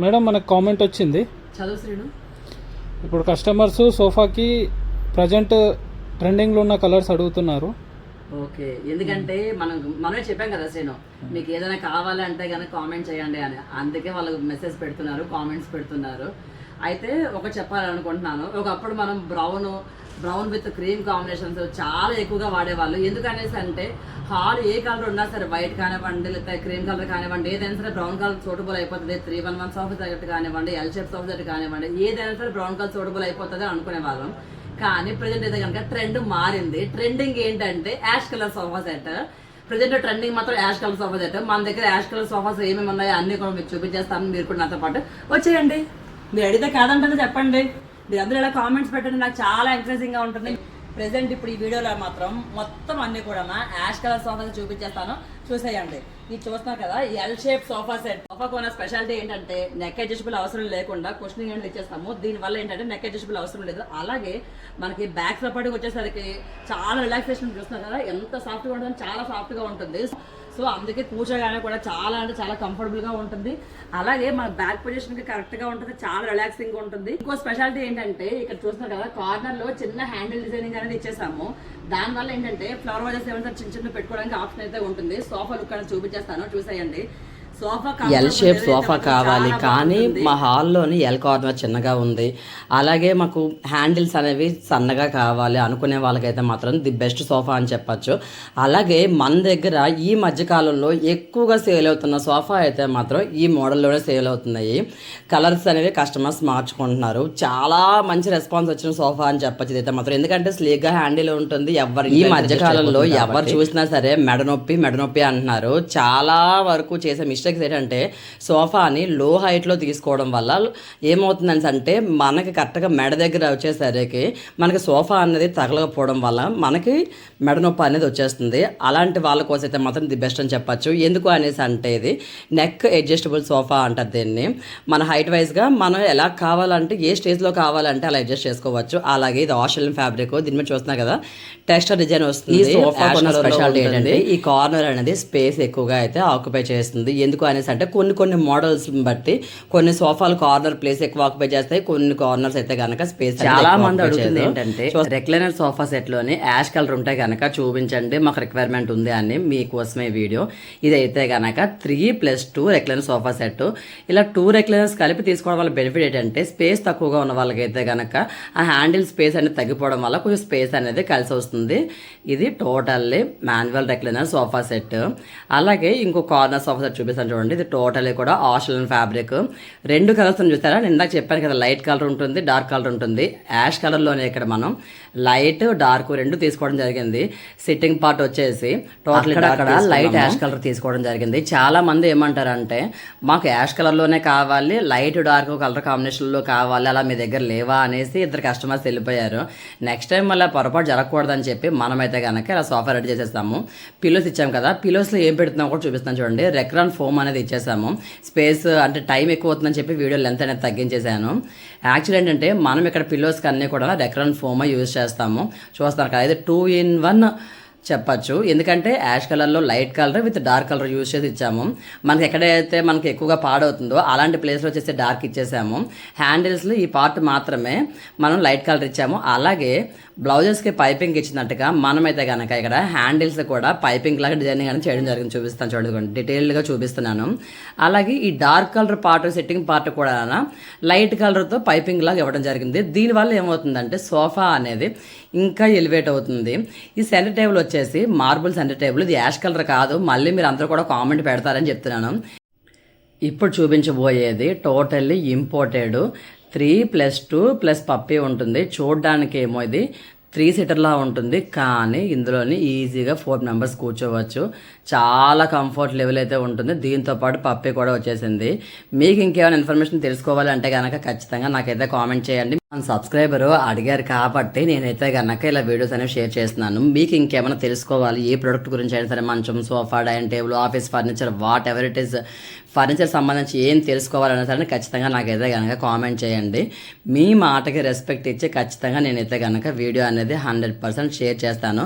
Madam మనకు comment వచ్చింది. చదువు శ్రీను. ఇప్పుడు కస్టమర్స్ సోఫాకి ప్రజెంట్ ట్రెండింగ్లో ఉన్న కలర్స్ అడుగుతున్నారు. ఓకే. ఎందుకంటే మనం మనమే చెప్పాం కదా శ్రీను మీకు ఏదైనా కావాలి అంటే కనుక కామెంట్ చేయండి అని. అందుకే వాళ్ళు మెసేజ్ పెడుతున్నారు కామెంట్స్ పెడుతున్నారు. అయితే ఒక చెప్పాలనుకుంటున్నాను. ఒకప్పుడు మనం brown brown with cream combinations చాలా ఎక్కువగా వాడేవాళ్ళు. ఎందుకనేసి అంటే హాల్ ఏ కలర్ ఉన్నా సరే వైట్ కానివ్వండి లేకపోతే క్రీమ్ కలర్ కానివ్వండి ఏదైనా సరే బ్రౌన్ కలర్ సూటబుల్ అయిపోతుంది. Three one one sofa set కానివ్వండి ఎల్ షేప్ సాఫ్ సెట్ కానివ్వండి ఏదైనా సరే బ్రౌన్ కలర్ సూటబుల్ అయిపోతుంది అనుకునే వాళ్ళం కానీ ప్రజెంట్ అయితే కనుక ట్రెండ్ మారింది. ట్రెండింగ్ ఏంటంటే ash colour sofa set. Present trending మాత్రం యాష్ కలర్ సోఫా సెట్. మన దగ్గర యాష్ కలర్ సోఫాస్ ఏమేమి ఉన్నాయో అన్ని కూడా మీకు చూపించేస్తాను. మీరు కూడా నాతో పాటు వచ్చేయండి. మీరు అడిగితే కాదంటే చెప్పండి. మీరు అందరూ ఇలా కామెంట్స్ పెట్టండి. నాకు చాలా ఎంకరేజింగ్గా ఉంటుంది. ప్రెసెంట్ ఇప్పుడు ఈ వీడియోలో మాత్రం మొత్తం అన్ని కూడా యాష్ కలర్ సోఫా చూపించేస్తాను. చూసేయండి. ఇది చూస్తున్నారు కదా L shape sofa set sofa కొన్న స్పెషాలిటీ ఏంటంటే నెక్ అడ్జస్టబుల్ అవసరం లేకుండా క్వశ్చన్ హ్యాండిల్ ఇచ్చేస్తాము. దీనివల్ల ఏంటంటే నెక్ అడ్జస్టబుల్ అవసరం లేదు. అలాగే మనకి బ్యాక్ సపోర్ట్కి వచ్చేసరికి చాలా రిలాక్సేషన్ చూస్తున్నారు కదా ఎంత సాఫ్ట్గా ఉంటుంది చాలా సాఫ్ట్గా ఉంటుంది. సో అందుకే కూర్చోగానే కూడా చాలా అంటే చాలా కంఫర్టబుల్గా ఉంటుంది. అలాగే మన బ్యాక్ పొజిషన్కి కరెక్ట్గా ఉంటుంది చాలా రిలాక్సింగ్గా ఉంటుంది. ఇంకో స్పెషాలిటీ ఏంటంటే ఇక్కడ చూస్తున్నారు కదా కార్నర్లో చిన్న హ్యాండిల్ డిజైనింగ్ అనేది ఇచ్చేసాము. దానివల్ల ఏంటంటే ఫ్లవర్ వాజెస్ ఏమైనా చిన్న చిన్న పెట్టుకోవడానికి ఆప్షన్ అయితే ఉంటుంది. సోఫా లుక్ అనేది చూపించేస్తాను. చూసేయండి. ఎల్ షేప్ సోఫా కావాలి కానీ మా హాల్లోని ఎల్ కార్నర్ చిన్నగా ఉంది. అలాగే మాకు హ్యాండిల్స్ అనేవి సన్నగా కావాలి. అనుకునే వాళ్ళకైతే మాత్రం ది బెస్ట్ సోఫా అని చెప్పచ్చు. అలాగే మన దగ్గర ఈ మధ్యకాలంలో ఎక్కువగా సేల్ అవుతున్న సోఫా అయితే మాత్రం ఈ మోడల్లోనే సేల్ అవుతున్నాయి. కలర్స్ అనేవి కస్టమర్స్ మార్చుకుంటున్నారు. చాలా మంచి రెస్పాన్స్ వచ్చిన సోఫా అని చెప్పచ్చు ఇదైతే మాత్రం. ఎందుకంటే స్లీగ్గా హ్యాండిల్ ఉంటుంది. ఎవరు ఈ మధ్యకాలంలో ఎవరు చూసినా సరే మెడ నొప్పి మెడ నొప్పి అంటున్నారు. చాలా వరకు చేసే మిస్టేక్స్ ఏంటంటే సోఫాని లో హైట్లో తీసుకోవడం వల్ల ఏమవుతుందని అంటే మనకి కరెక్ట్గా మెడ దగ్గర వచ్చేసరికి మనకి సోఫా అనేది తగలకపోవడం వల్ల మనకి మెడ నొప్పి అనేది వచ్చేస్తుంది. అలాంటి వాళ్ళ కోసం అయితే మాత్రం ది బెస్ట్ అని చెప్పచ్చు. ఎందుకు అనేసి అంటే ఇది నెక్ అడ్జస్టబుల్ సోఫా అంటారు దీన్ని. మన హైట్ వైజ్గా మనం ఎలా కావాలంటే ఏ స్టేజ్లో కావాలంటే అలా అడ్జస్ట్ చేసుకోవచ్చు. అలాగే ఇది ఆస్ట్రేలియన్ ఫ్యాబ్రిక్ దీని మీద చూస్తున్నా కదా టెక్స్చర్ డిజైన్ వస్తుంది. ఈ సోఫా స్పెషాలిటీ ఏంటంటే ఈ కార్నర్ అనేది స్పేస్ ఎక్కువగా అయితే ఆక్యుపై చేస్తుంది. ఎందుకు అనేసి అంటే కొన్ని కొన్ని మోడల్స్ బట్టి కొన్ని సోఫాలు కార్నర్ ప్లేస్ ఎక్కువ ఆక్యుపై చేస్తాయి కొన్ని కార్నర్స్ అయితే కనుక స్పేస్ చాలా మంది అడుగుతుంది ఏంటంటే రెక్లైనర్ సోఫా సెట్లోని యాష్ కలర్ ఉంటే కనుక చూపించండి మాకు రిక్వైర్మెంట్ ఉంది అని మీకోసమే వీడియో. ఇదైతే కనుక three plus two recliner sofa set ఇలా టూ రెక్లైనర్స్ కలిపి తీసుకోవడం వల్ల బెనిఫిట్ ఏంటంటే స్పేస్ తక్కువగా ఉన్న వాళ్ళకైతే కనుక ఆ హ్యాండిల్ స్పేస్ అనేది తగ్గిపోవడం వల్ల కొంచెం స్పేస్ అనేది కలిసి వస్తుంది. ఇది totally manual recliner sofa set అలాగే ఇంకో కార్నర్ సోఫా సెట్ చూపిస్తాను చూడండి. ఇది టోటల్లీ కూడా ఆస్ట్రేలియన్ ఫ్యాబ్రిక్. రెండు కలర్స్ చూస్తారా నేను ఇందాక చెప్పాను కదా లైట్ కలర్ ఉంటుంది డార్క్ కలర్ ఉంటుంది. యాష్ కలర్లోనే ఇక్కడ మనం లైట్ డార్క్ రెండు తీసుకోవడం జరిగింది. సిట్టింగ్ పార్ట్ వచ్చేసి టోటల్ అక్కడ లైట్ యాష్ కలర్ తీసుకోవడం జరిగింది. చాలా మంది ఏమంటారంటే మాకు యాష్ కలర్లోనే కావాలి లైట్ డార్క్ కలర్ కాంబినేషన్లో కావాలి అలా మీ దగ్గర లేవా అనేసి ఇద్దరు కస్టమర్స్ వెళ్ళిపోయారు. నెక్స్ట్ టైం మళ్ళీ పొరపాటు జరగకూడదని చెప్పి మనమైతే కనుక ఇలా సోఫా రెడీ చేసేస్తాము. పిలోస్ ఇచ్చాం కదా పిలోస్లో ఏం పెడుతున్నాం కూడా చూపిస్తాను చూడండి. రెక్రాన్ ఫోమ్ అనేది ఇచ్చేసాము స్పేస్ అంటే టైం ఎక్కువ అవుతుందని చెప్పి వీడియో లెంత్ అనేది తగ్గించేశాను యాక్చువల్ ఏంటంటే మనం ఇక్కడ పిల్లోస్కి అన్నీ కూడా రెక్రాన్ ఫోమ్ యూజ్ చేస్తాము. చూస్తారు కదా ఇది టూ ఇన్ వన్ చెప్పచ్చు. ఎందుకంటే యాష్ కలర్లో light colour with dark colour use చేసి ఇచ్చాము. మనకి ఎక్కడైతే మనకి ఎక్కువగా పాడవుతుందో అలాంటి ప్లేస్లో వచ్చేసి డార్క్ ఇచ్చేసాము. హ్యాండిల్స్లో ఈ పార్ట్ మాత్రమే మనం లైట్ కలర్ ఇచ్చాము. అలాగే బ్లౌజెస్కి పైపింగ్ ఇచ్చినట్టుగా మనమైతే కనుక ఇక్కడ హ్యాండిల్స్ కూడా పైపింగ్ లాగా డిజైనింగ్ అని చేయడం జరిగింది. చూపిస్తాను చూడండి. డీటెయిల్డ్గా చూపిస్తున్నాను. అలాగే ఈ dark colour part setting part కూడా లైట్ కలర్తో పైపింగ్ లాగా ఇవ్వడం జరిగింది. దీనివల్ల ఏమవుతుందంటే సోఫా అనేది ఇంకా ఎలివేట్ అవుతుంది. ఈ సెంటర్ టేబుల్ వచ్చేసి మార్బుల్ సెంటర్ టేబుల్. ఇది యాష్ కలర్ కాదు. మళ్ళీ మీరు అందరూ కూడా కామెంట్ పెడతారని చెప్తున్నాను. ఇప్పుడు చూపించబోయేది totally imported three plus two plus పప్పి ఉంటుంది. చూడడానికి ఏమో ఇది త్రీ సీటర్లా ఉంటుంది. కానీ ఇందులోని ఈజీగా ఫోర్ మెంబర్స్ కూర్చోవచ్చు. చాలా కంఫర్ట్ లెవెల్ అయితే ఉంటుంది. దీంతో పాటు పప్పి కూడా వచ్చేసింది. మీకు ఇంకేమైనా ఇన్ఫర్మేషన్ తెలుసుకోవాలంటే కనుక ఖచ్చితంగా నాకైతే కామెంట్ చేయండి. మన సబ్స్క్రైబర్ అడిగారు కాబట్టి నేనైతే కనుక ఇలా వీడియోస్ అనేవి షేర్ చేస్తున్నాను. మీకు ఇంకేమైనా తెలుసుకోవాలి? ఏ ప్రోడక్ట్ గురించి అయినా సరే మంచం sofa dining table office furniture whatever it is furniture సంబంధించి ఏం తెలుసుకోవాలన్నా సరే ఖచ్చితంగా నాకైతే కనుక కామెంట్ చేయండి. మీ మాటకి రెస్పెక్ట్ ఇచ్చి ఖచ్చితంగా నేనైతే కనుక వీడియో అనేది హండ్రెడ్ పర్సెంట్ షేర్ చేస్తాను.